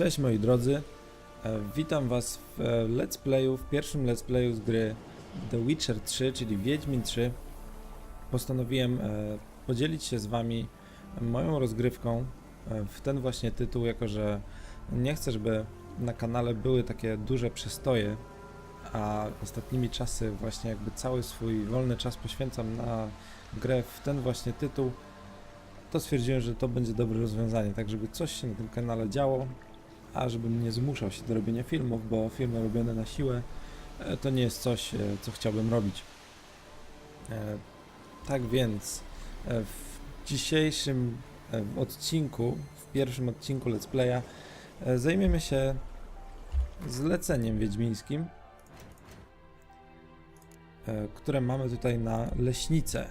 Cześć moi drodzy, E, witam was w e, let's playu, w pierwszym let's playu z gry The Witcher 3, czyli Wiedźmin 3. Postanowiłem e, podzielić się z wami moją rozgrywką w ten właśnie tytuł, jako że nie chcę, żeby na kanale były takie duże przestoje, a ostatnimi czasy właśnie jakby cały swój wolny czas poświęcam na grę w ten właśnie tytuł, to stwierdziłem, że to będzie dobre rozwiązanie, tak żeby coś się na tym kanale działo, a żebym nie zmuszał się do robienia filmów, bo filmy robione na siłę e, to nie jest coś, e, co chciałbym robić. E, Tak więc w dzisiejszym odcinku, w pierwszym odcinku Let's Playa zajmiemy się zleceniem wiedźmińskim, które mamy tutaj na leśnicę.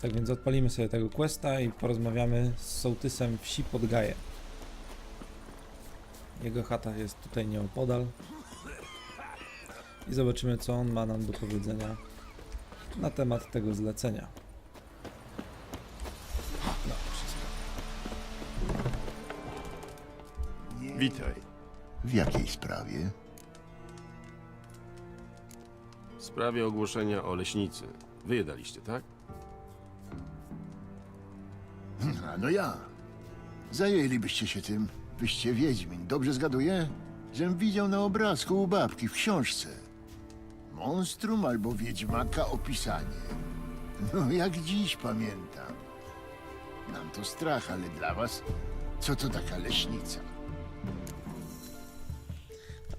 Tak więc odpalimy sobie tego questa i porozmawiamy z sołtysem wsi Podgaje. Jego chata jest tutaj nieopodal. I zobaczymy, co on ma nam do powiedzenia na temat tego zlecenia. No, wszystko. Witaj. W jakiej sprawie? W sprawie ogłoszenia o leśnicy. Wy je daliście, tak? A no ja. Zajęlibyście się tym. Wyście Wiedźmin. Dobrze zgaduję? Żem widział na obrazku u babki w książce. Monstrum albo Wiedźmaka opisanie. No jak dziś pamiętam. Nam to strach, ale dla was co to taka leśnica?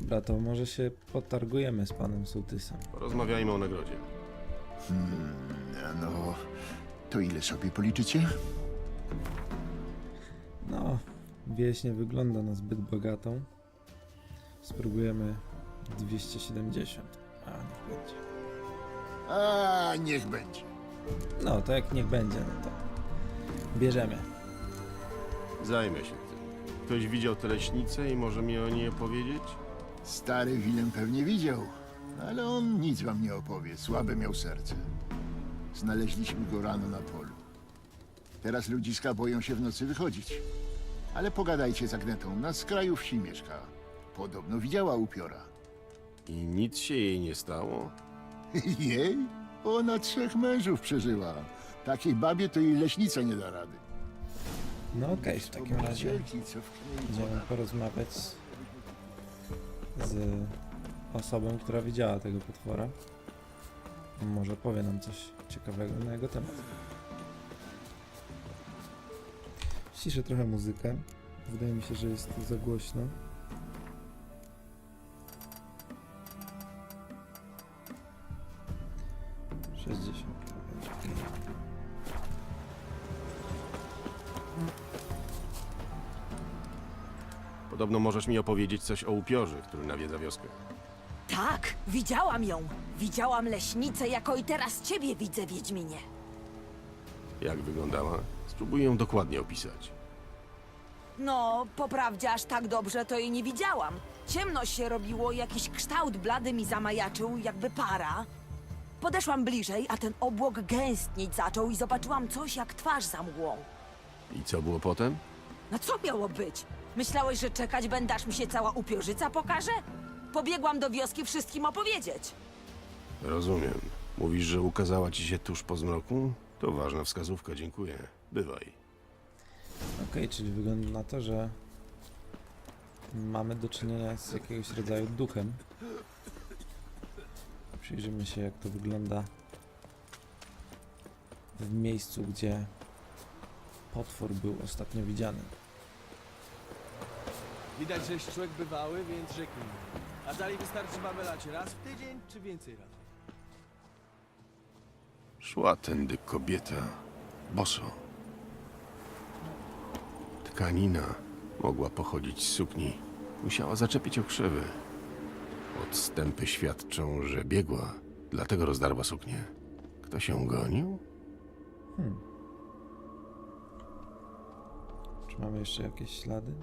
Dobra, to może się potargujemy z panem sołtysem. Porozmawiajmy o nagrodzie. A No, to ile sobie policzycie? No, wieś nie wygląda na zbyt bogatą. Spróbujemy 270. A, niech będzie. A, niech będzie. No, to jak niech będzie, no to bierzemy. Zajmę się tym. Ktoś widział tę leśnicę i może mi o niej opowiedzieć? Stary Wilem pewnie widział, ale on nic wam nie opowie. Słabe miał serce. Znaleźliśmy go rano na polu. Teraz ludziska boją się w nocy wychodzić. Ale pogadajcie z Agnetą, na skraju wsi mieszka. Podobno widziała upiora. I nic się jej nie stało? Jej? Ona trzech mężów przeżyła. Takiej babie to jej leśnica nie da rady. No okej, w takim razie Wielki, co będziemy porozmawiać z, z osobą, która widziała tego potwora. Może powie nam coś ciekawego na jego temat. Ściszę trochę muzykę. Wydaje mi się, że jest za głośno. Sześćdziesiąt. Podobno możesz mi opowiedzieć coś o upiorze, który nawiedza wioskę. Tak, widziałam ją. Widziałam leśnicę, jako i teraz ciebie widzę, Wiedźminie. Jak wyglądała? Spróbuję ją dokładnie opisać. No, po prawdzie aż tak dobrze to jej nie widziałam. Ciemno się robiło, jakiś kształt blady mi zamajaczył, jakby para. Podeszłam bliżej, a ten obłok gęstnić zaczął i zobaczyłam coś jak twarz za mgłą. I co było potem? No co miało być? Myślałeś, że czekać będę, aż mi się cała upiorzyca pokaże? Pobiegłam do wioski wszystkim opowiedzieć. Rozumiem. Mówisz, że ukazała ci się tuż po zmroku? To ważna wskazówka, dziękuję. Bywaj. Okej, czyli wygląda na to, że mamy do czynienia z jakiegoś rodzaju duchem. Przyjrzymy się, jak to wygląda w miejscu, gdzie potwór był ostatnio widziany. Widać, że człowiek bywały, więc rzeknij. A dalej wystarczy mamy lać raz w tydzień, czy więcej razy? Szła tędy kobieta, boso. Tkanina mogła pochodzić z sukni. Musiała zaczepić okrzywy. Odstępy świadczą, że biegła, dlatego rozdarła suknię. Kto się gonił? Hmm. Czy mamy jeszcze jakieś ślady?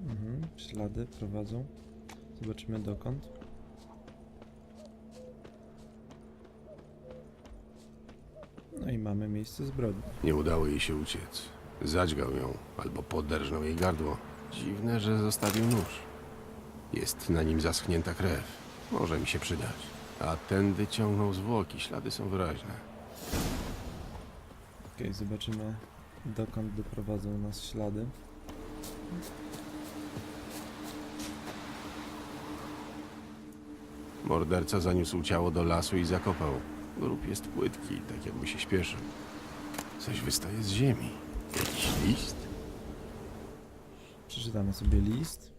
Mhm, ślady prowadzą. Zobaczymy dokąd. No i mamy miejsce zbrodni. Nie udało jej się uciec. Zadźgał ją albo poderżnął jej gardło. Dziwne, że zostawił nóż. Jest na nim zaschnięta krew. Może mi się przydać. A ten wyciągnął zwłoki, ślady są wyraźne. Okej, zobaczymy dokąd doprowadzą nas ślady. Morderca zaniósł ciało do lasu i zakopał. Grób jest płytki, tak jakby się śpieszył. Coś wystaje z ziemi. Jakiś list? Przeczytamy sobie list.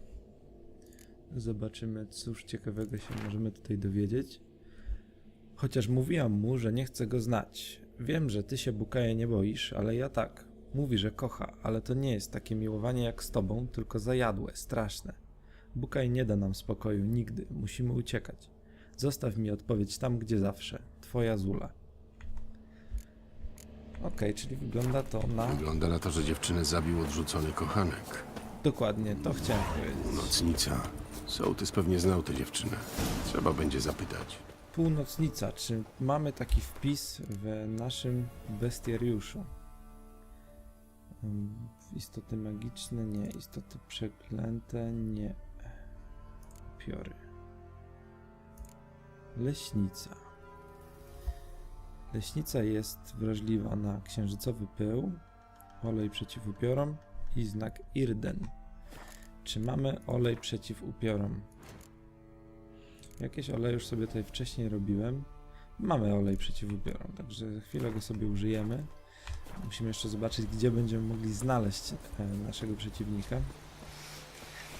Zobaczymy, cóż ciekawego się możemy tutaj dowiedzieć. Chociaż mówiłam mu, że nie chcę go znać. Wiem, że ty się Bukaje nie boisz, ale ja tak. Mówi, że kocha, ale to nie jest takie miłowanie jak z tobą, tylko zajadłe, straszne. Bukaj nie da nam spokoju nigdy, musimy uciekać. Zostaw mi odpowiedź tam, gdzie zawsze. Twoja Zula. Okej, czyli wygląda to na... Wygląda na to, że dziewczynę zabił odrzucony kochanek. Dokładnie, to chciałem powiedzieć. Nocnica. Sołtys pewnie znał tę dziewczynę. Trzeba będzie zapytać. Północnica. Czy mamy taki wpis w naszym bestiariuszu? Ym, Istoty magiczne? Nie. Istoty przeklęte? Nie. Piory. Leśnica. Leśnica jest wrażliwa na księżycowy pył, olej przeciw upiorom i znak Irden. Czy mamy olej przeciw upiorom? Jakieś oleje już sobie tutaj wcześniej robiłem. Mamy olej przeciw upiorom, także chwilę go sobie użyjemy. Musimy jeszcze zobaczyć, gdzie będziemy mogli znaleźć e, naszego przeciwnika.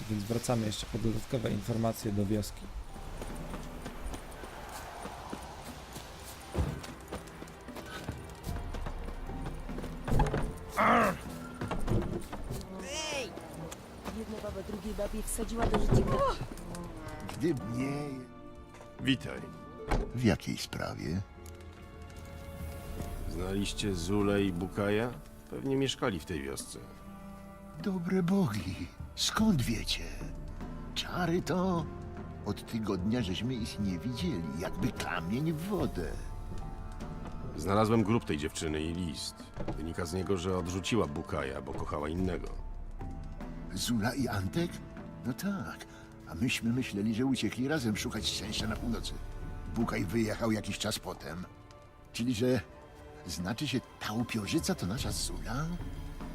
Więc wracamy jeszcze po dodatkowe informacje do wioski. Babie wsadziła do życia. Gdyby nie... Witaj. W jakiej sprawie? Znaliście Zulę i Bukaja? Pewnie mieszkali w tej wiosce. Dobre bogi, skąd wiecie? Czary to... Od tygodnia żeśmy ich nie widzieli, jakby kamień w wodę. Znalazłem grób tej dziewczyny i list. Wynika z niego, że odrzuciła Bukaja, bo kochała innego. Zula i Antek? No tak. A myśmy myśleli, że uciekli razem szukać szczęścia na północy. Bukaj wyjechał jakiś czas potem. Czyli, że znaczy się ta upiorzyca to nasza Zula?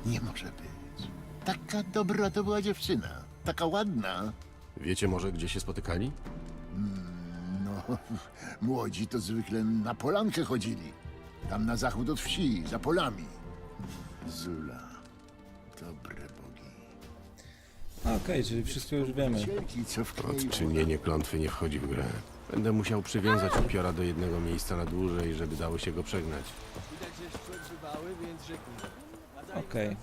Nie może być. Taka dobra to była dziewczyna. Taka ładna. Wiecie może, gdzie się spotykali? No, młodzi to zwykle na polankę chodzili. Tam na zachód od wsi, za polami. Zula. Dobre. Okej, czyli wszystko już wiemy. Odczynienie klątwy nie wchodzi w grę. Będę musiał przywiązać upiora do jednego miejsca na dłużej, żeby dało się go przegnać. Okej.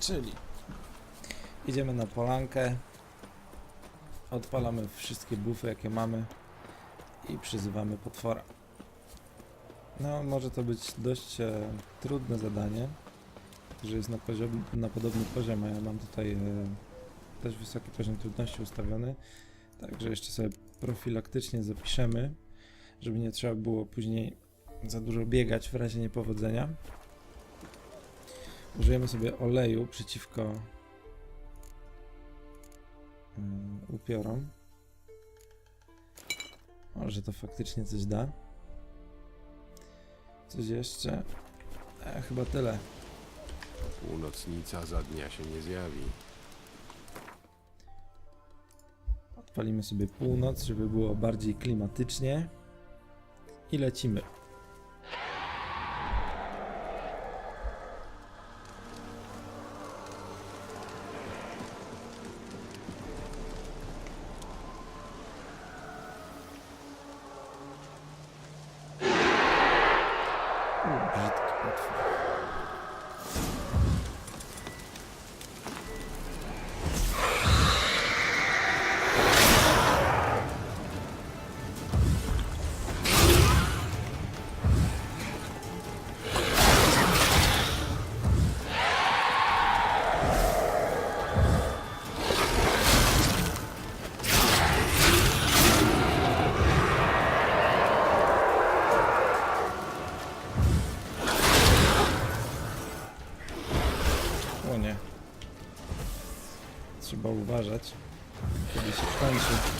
Czyli idziemy na polankę, odpalamy wszystkie bufy jakie mamy i przyzywamy potwora. No, może to być dość e, trudne zadanie, że jest na, poziom, na podobny poziom, a ja mam tutaj e, dość wysoki poziom trudności ustawiony, także jeszcze sobie profilaktycznie zapiszemy, żeby nie trzeba było później za dużo biegać w razie niepowodzenia. Użyjemy sobie oleju przeciwko yy, upiorom. Może to faktycznie coś da. Coś jeszcze? E, chyba tyle. Północnica za dnia się nie zjawi. Odpalimy sobie północ, żeby było bardziej klimatycznie. I lecimy. Uważać, kiedy się kończy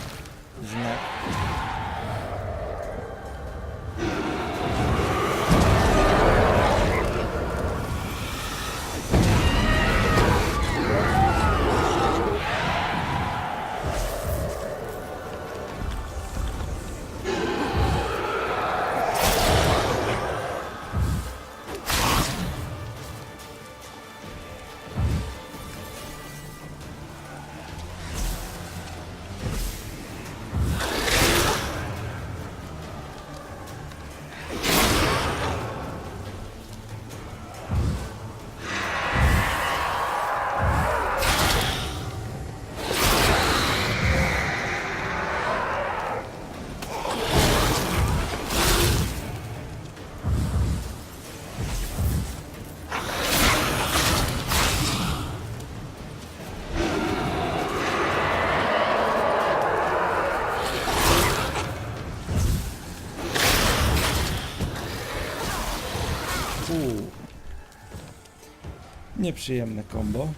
Nieprzyjemne kombo.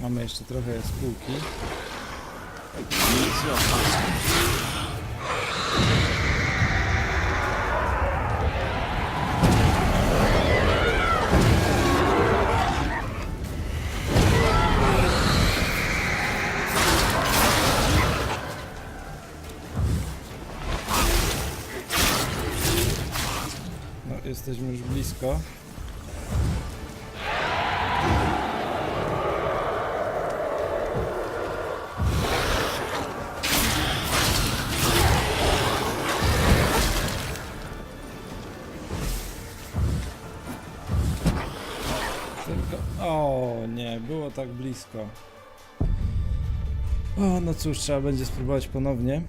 Mamy jeszcze trochę spółki. No, jesteśmy już blisko. Tylko... O nie, było tak blisko. O, no cóż, trzeba będzie spróbować ponownie.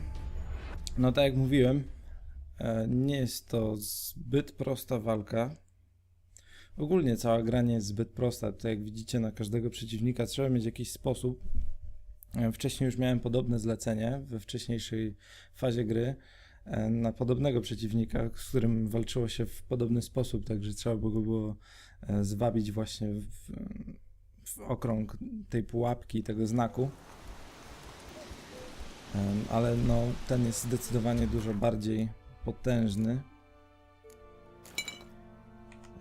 No tak jak mówiłem, Nie jest to zbyt prosta walka. Ogólnie cała gra nie jest zbyt prosta. Tutaj jak widzicie na każdego przeciwnika trzeba mieć jakiś sposób. E, Wcześniej już miałem podobne zlecenie we wcześniejszej fazie gry e, na podobnego przeciwnika, z którym walczyło się w podobny sposób, także trzeba go było e, zwabić właśnie w, w okrąg tej pułapki, tego znaku. Ale no, ten jest zdecydowanie dużo bardziej potężny.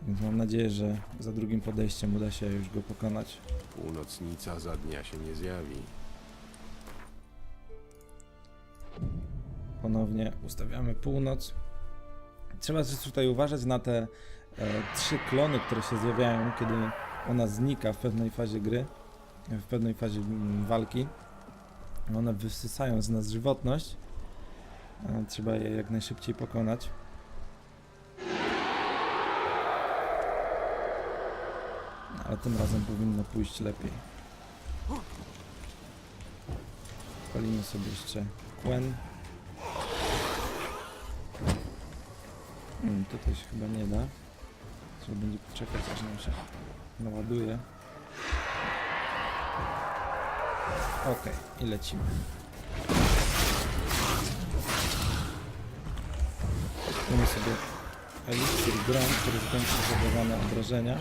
Więc mam nadzieję, że za drugim podejściem uda się już go pokonać. Północnica za dnia się nie zjawi. Ponownie ustawiamy północ. Trzeba też tutaj uważać na te e, trzy klony, które się zjawiają, kiedy ona znika w pewnej fazie gry, w pewnej fazie walki. One wysysają z nas żywotność. Trzeba je jak najszybciej pokonać. Ale tym razem powinno pójść lepiej. Palimy sobie jeszcze Quen. Hmm, tutaj się chyba nie da. Trzeba będzie poczekać aż nam się naładuje. Okej, i lecimy. Mamy sobie eliksir grom, który zwiększa zadawane obrażenia.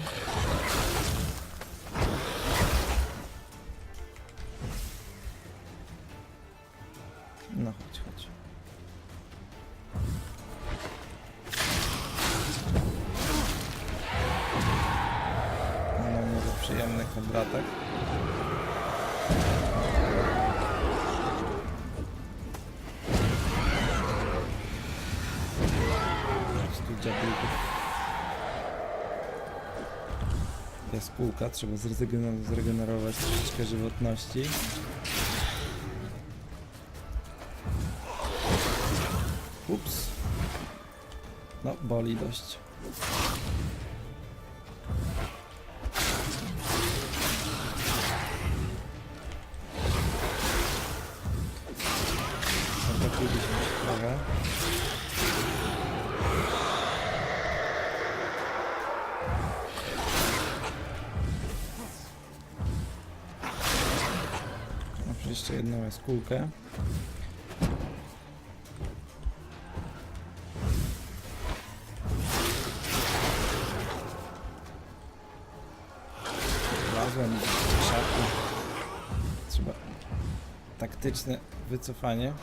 No chodź, chodź. Mamy może przyjemny kwadratek. Jaskółka, trzeba zrezygn- zregenerować troszeczkę żywotności. Ups. No, boli dość. Trochę. jeszcze jedną jaskółkę. Znalazłem szafki. Trzeba taktyczne wycofanie.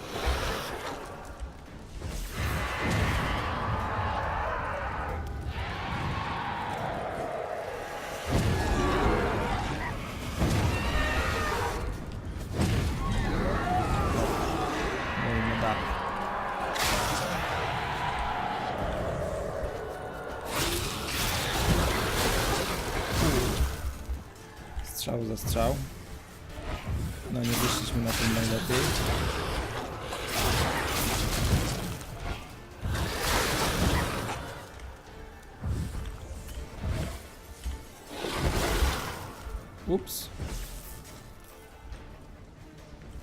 Strzał za strzał. No nie wyszliśmy na tym najlepiej. Ups.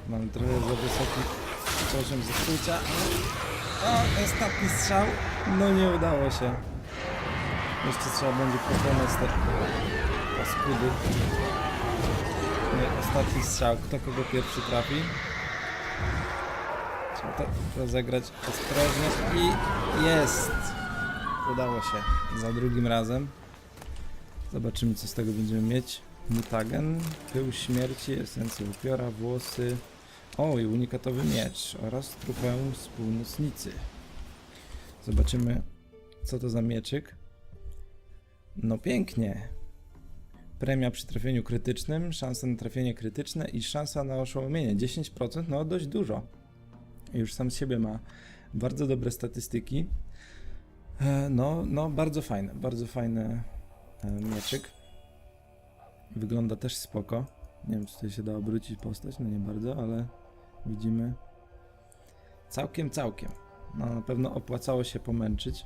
Mam trochę za wysoki poziom zakrycia. O, ostatni strzał. No nie udało się. Jeszcze trzeba będzie pokonać te paskudy. Ostatni strzał. Kto kogo pierwszy trafi? Trzeba to rozegrać ostrożnie i jest! Udało się. Za drugim razem. Zobaczymy co z tego będziemy mieć. Mutagen, pył śmierci, esencja upiora, włosy. O, i unikatowy miecz oraz trofeum z północnicy. Zobaczymy co to za mieczyk. No pięknie. Premia przy trafieniu krytycznym, szansa na trafienie krytyczne i szansa na oszołomienie. 10%, no dość dużo. Już sam z siebie ma bardzo dobre statystyki. E, No, no bardzo fajne, bardzo fajny e, mieczyk. Wygląda też spoko. Nie wiem, czy tutaj się da obrócić postać, no nie bardzo, ale widzimy. Całkiem, całkiem. No na pewno opłacało się pomęczyć.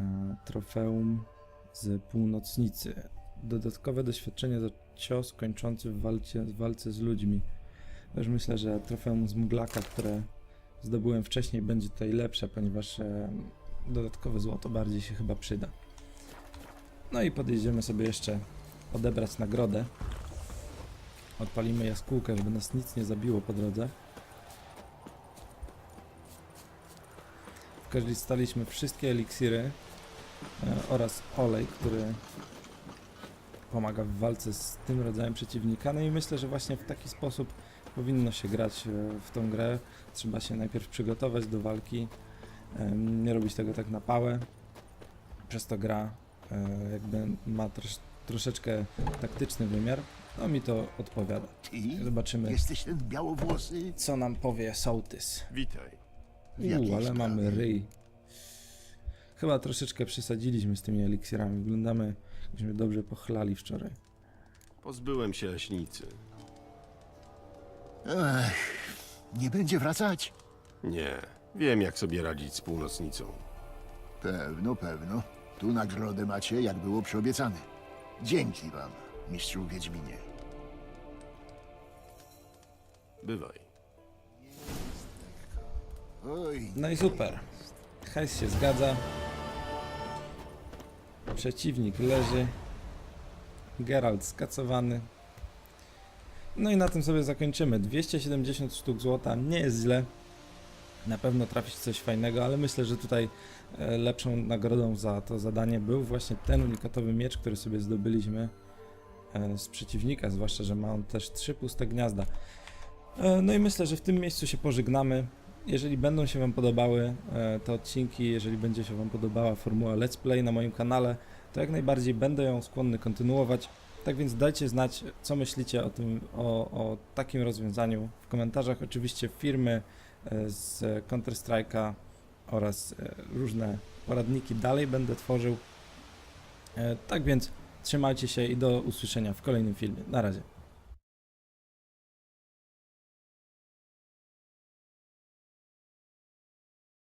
E, Trofeum z północnicy. Dodatkowe doświadczenie za cios kończący w walce, w walce z ludźmi. Też myślę, że trofeum z Muglaka, które zdobyłem wcześniej, będzie tutaj lepsze, ponieważ e, dodatkowe złoto bardziej się chyba przyda. No i podjedziemy sobie jeszcze odebrać nagrodę. Odpalimy jaskółkę, żeby nas nic nie zabiło po drodze. Wykorzystaliśmy wszystkie eliksiry oraz olej, który pomaga w walce z tym rodzajem przeciwnika. No i myślę, że właśnie w taki sposób powinno się grać e, w tą grę. Trzeba się najpierw przygotować do walki, nie robić tego tak na pałę. Przez to gra e, jakby ma trosz, troszeczkę taktyczny wymiar. No mi to odpowiada. Ty? Zobaczymy, Jesteś ten białowłosy? co nam powie sołtys. Witaj. W jakiej Uuu, ale sprawie? mamy ryj. Chyba troszeczkę przesadziliśmy z tymi eliksirami. Wyglądamy, jakbyśmy dobrze pochlali wczoraj. Pozbyłem się leśnicy. Ech, nie będzie wracać? Nie, wiem jak sobie radzić z północnicą. Pewno, pewno. Tu nagrodę macie, jak było przyobiecane. Dzięki wam, mistrzu Wiedźminie. Bywaj. Oj, No i super. Hajs się zgadza. Przeciwnik leży. Geralt skacowany. No i na tym sobie zakończymy. 270 sztuk złota nie jest źle. Na pewno trafić coś fajnego, ale myślę, że tutaj e, lepszą nagrodą za to zadanie był właśnie ten unikatowy miecz, który sobie zdobyliśmy e, z przeciwnika, zwłaszcza, że ma on też trzy puste gniazda. E, No i myślę, że w tym miejscu się pożegnamy. Jeżeli będą się Wam podobały e, te odcinki, jeżeli będzie się Wam podobała formuła Let's Play na moim kanale, to jak najbardziej będę ją skłonny kontynuować. Tak więc dajcie znać, co myślicie o tym, o, o takim rozwiązaniu w komentarzach. Oczywiście firmy e, z Counter-Strike'a oraz e, różne poradniki dalej będę tworzył. Tak więc trzymajcie się i do usłyszenia w kolejnym filmie. Na razie.